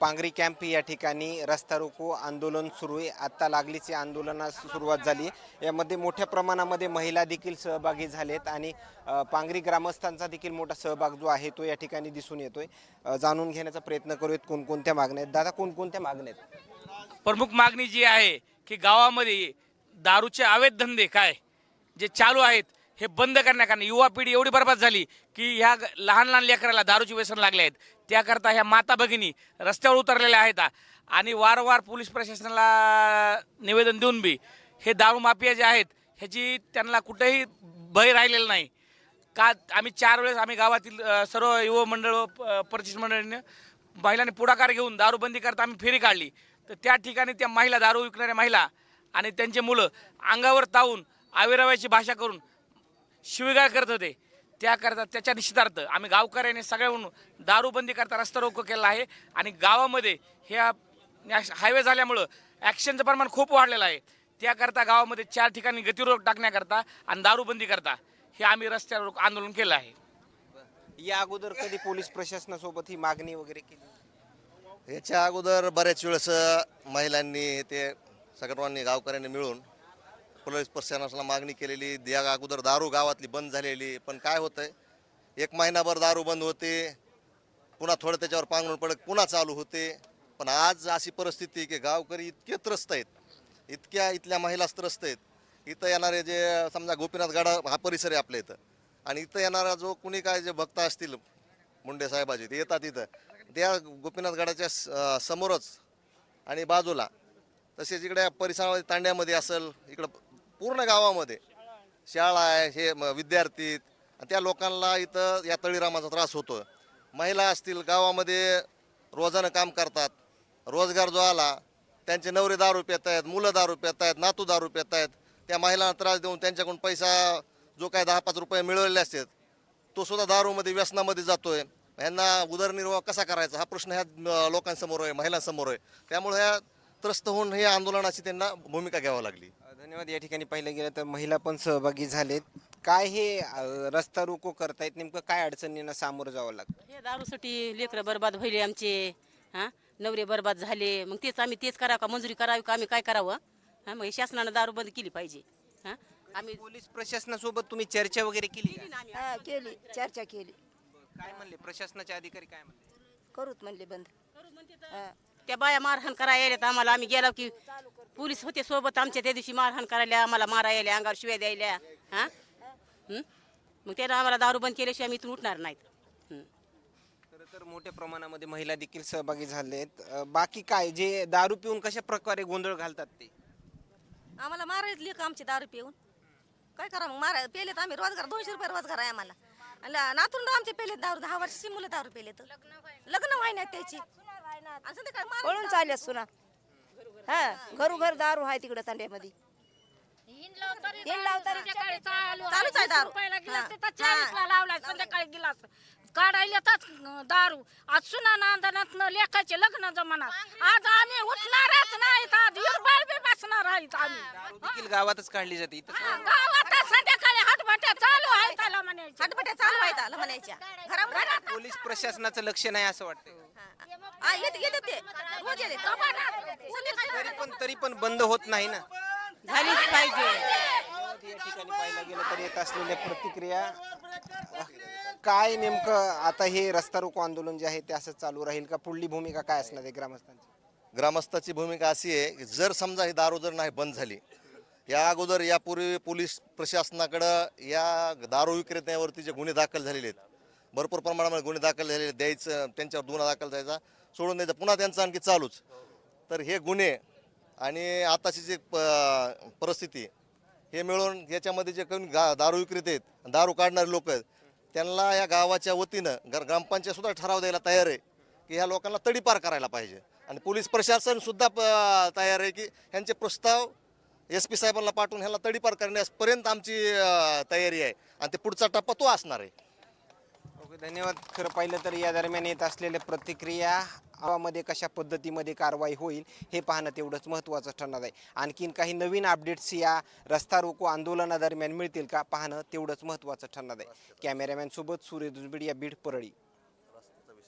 Pangri camp या ठिकाणी रस्ता रोको आंदोलन सुरू आहे. आत्ता लागलीचे आंदोलनास सुरुवात झाली यामध्ये मोठ्या प्रमाणामध्ये महिला देखील सहभागी झालेत आणि पांगरी ग्रामस्थांचा देखील मोठा सहभाग जो आहे तो या ठिकाणी दिसून येतोय. आहे जाणून घेण्याचा प्रयत्न करूयात कोणकोणत्या मागण्या आहेत. दादा कोणकोणत्या मागण्या आहेत? प्रमुख मागणी जी आहे की गावामध्ये दारूचे अवैध धंदे काय जे चालू आहेत हे बंद करण्याकरता युवा पिढी एवढी बरबाद झाली की ह्या लहान लहान लेकराला दारूची व्यसन लागले आहेत. त्याकरता ह्या माता भगिनी रस्त्यावर उतरलेल्या आहेत. आणि वारंवार पोलीस प्रशासनाला निवेदन देऊन बी हे दारू माफिया जे आहेत ह्याची त्यांना कुठेही भय राहिलेला नाही. का आम्ही चार वेळेस आम्ही गावातील सर्व युवा मंडळ प- परिचित मंडळीने महिलांनी पुढाकार घेऊन दारूबंदी करता आम्ही फेरी काढली. तर त्या ठिकाणी त्या महिला दारू विकणाऱ्या महिला आणि त्यांचे मुलं अंगावर तावून आविरावाची भाषा करून शिवीगाळ करत होते. त्याकरता त्याच्या निश्चितार्थ आम्ही गावकऱ्याने सगळ्याहून दारूबंदी करता रस्ता रोको केला आहे आणि गावामध्ये ह्या हायवे झाल्यामुळं ॲक्शनचं प्रमाण खूप वाढलेलं आहे. त्याकरता गावामध्ये चार ठिकाणी गतिरोध टाकण्याकरता आणि दारूबंदी करता हे आम्ही रस्त्यावर आंदोलन केलं आहे. या अगोदर कधी पोलीस प्रशासनासोबत ही मागणी वगैरे केली? याच्या अगोदर बऱ्याच वेळेस महिलांनी ते सर्वांनी गावकऱ्यांनी मिळून पोलीस प्रशासनाला मागणी केलेली या अगोदर दारू गावातली बंद झालेली पण काय होतंय? एक महिनाभर दारू बंद होते पुन्हा थोडं त्याच्यावर पांघरून पडत पुन्हा चालू होते. पण आज अशी परिस्थिती आहे की गावकरी इतके त्रस्त आहेत इतक्या इथल्या महिला त्रस्त आहेत. इथं येणारे जे समजा गोपीनाथ गडा हा परिसर आहे आपल्या इथं. आणि इथं येणारा जो कुणी काय जे भक्त असतील मुंडे साहेबाचे ते येतात इथं. त्या गोपीनाथ गडाच्या स- समोरच आणि बाजूला तसेच इकडे परिसरामध्ये तांड्यामध्ये असेल इकडं पूर्ण गावामध्ये. शाळा आहे हे विद्यार्थी त्या लोकांना इथं या तळीरामाचा त्रास होतो महिला असतील गावामध्ये रोजानं काम करतात रोजगार जो आला त्यांचे नवरे दारू पेत आहेत मुलं दारू पेत आहेत नातू दारू पेत आहेत त्या महिलांना त्रास देऊन त्यांच्याकडून पैसा जो काय दहा पाच रुपये मिळवलेले असतात तो सुद्धा दारूमध्ये व्यसनामध्ये जातोय. यांना उदरनिर्वाह कसा करायचा? हा प्रश्न ह्या लोकांसमोर आहे महिलांसमोर आहे. त्यामुळे ह्या त्रस्त होऊन हे आंदोलनाची त्यांना भूमिका घ्यावी लागली. धन्यवाद. या ठिकाणी पाहिलं गेलं तर महिला पण सहभागी झालेत. काय हे अ, रस्ता रोको करतायत? नेमकं काय अडचणींना सामोरं जावं लागतं? हे दारूसाठी लेकरं बरबाद व्हायले आमचे. हां? नवरे बरबाद झाले. मग तेच आम्ही तेच करावं का? मंजुरी करावी का? आम्ही काय करावं? हां? मग हे शासनानं दारू बंद केली पाहिजे. हां? आम्ही पोलीस प्रशासनासोबत तुम्ही चर्चा वगैरे केली का? हा केली. चर्चा केली. काय म्हणले? प्रशासनाचे अधिकारी काय म्हणले? करूत म्हणले बंद. हा. त्या बाया मारहाण करायला आम्हाला. आम्ही गेलो की पोलीस होते सोबत आमच्या त्या दिवशी मारहाण करायला आम्हाला मारा यायला अंगावर शिव्या द्यायला. हां? हं? मग त्यानं आम्हाला दारू बंद केल्याशिवाय आम्ही इथून उठणार नाहीत. खरं तर मोठ्या प्रमाणामध्ये महिला देखील सहभागी झाले आहेत बाकी काय जे दारू पिऊन कशा प्रकारे गोंधळ घालतात ते? आम्हाला मारायच लेख आमची दारू पिऊन? काय करा मग मारा पेले तर आम्ही. रोजगार दोनशे रुपये रोजगार आहे आम्हाला. आणि नातून आमचे पेले दारू दहा वर्षाची मुलं दारू पेले तर लग्न व्हाय नाही त्याची आणि संध्याकाळी मारायचं पळून चालल्या सुना. हा घरोघर दारू आहे तिकडं तांड्यामध्ये. हिंड लावताना चालूच आहे. दारू. पहिला गिलास. तिथं चाळीसला लावलाय संध्याकाळी गिलास. काढायला तर दारू. आज सुना नांदनात लेखाचे लग्न जमानात आज आम्ही उठणारच नाहीत आज युरबाळ बी बसणार आहेत आम्ही. देखील गावातच काढली जाते इथं गावात संध्याकाळी हातभट्या चालू आहे त्याला म्हणायचे? म्हणायच्या घरामध्ये पोलीस प्रशासनाचं लक्ष नाही असं वाटतं हा, येते येते ते रोज येते. संध्याकाळी तरी पण तरी पण बंद होत नाही ना? झालीच पाहिजे. या ठिकाणी पाहायला गेलं तर येत असलेल्या प्रतिक्रिया. काय नेमकं आता हे रस्ता रोको आंदोलन जे आहे ते असं चालू राहील का? पुढली भूमिका काय असणार आहे ग्रामस्थांची? ग्रामस्थाची भूमिका अशी आहे की जर समजा ही दारू जर नाही बंद झाली या अगोदर यापूर्वी पोलीस प्रशासनाकडं या दारू विक्रेत्यांवरती जे गुन्हे दाखल झालेले आहेत भरपूर प्रमाणामध्ये गुन्हे दाखल झालेले द्यायचं त्यांच्यावर गुन्हा दाखल द्यायचा सोडून द्यायचा पुन्हा त्यांचं आणखी चालूच. तर हे गुन्हे आणि आताची जी प- परिस्थिती हे मिळून याच्यामध्ये जे कमी गा दारू विक्रेते आहेत दारू काढणारे लोक आहेत त्यांना या गावाच्या वतीनं गर ग्रामपंचायतसुद्धा ठराव द्यायला तयार आहे की ह्या लोकांना तडीपार करायला पाहिजे. आणि पोलीस प्रशासनसुद्धा प- तयार आहे की ह्यांचे प्रस्ताव एस पी साहेबांना पाठवून ह्याला तडीपार करण्यापर्यंत आमची तयारी आहे. आणि ते पुढचा टप्पा तो असणार आहे. ओके धन्यवाद. खरं पाहिलं तर या दरम्यान येत असलेल्या प्रतिक्रिया गावामध्ये कशा पद्धतीमध्ये कारवाई होईल हे पाहणं तेवढंच महत्त्वाचं ठरणार आहे. आणखीन काही नवीन अपडेट्स या रस्ता रोको आंदोलनादरम्यान मिळतील का पाहणं तेवढंच महत्त्वाचं ठरणार आहे. कॅमेरामॅनसोबत सूर्य दुसबिड या बीड परळी.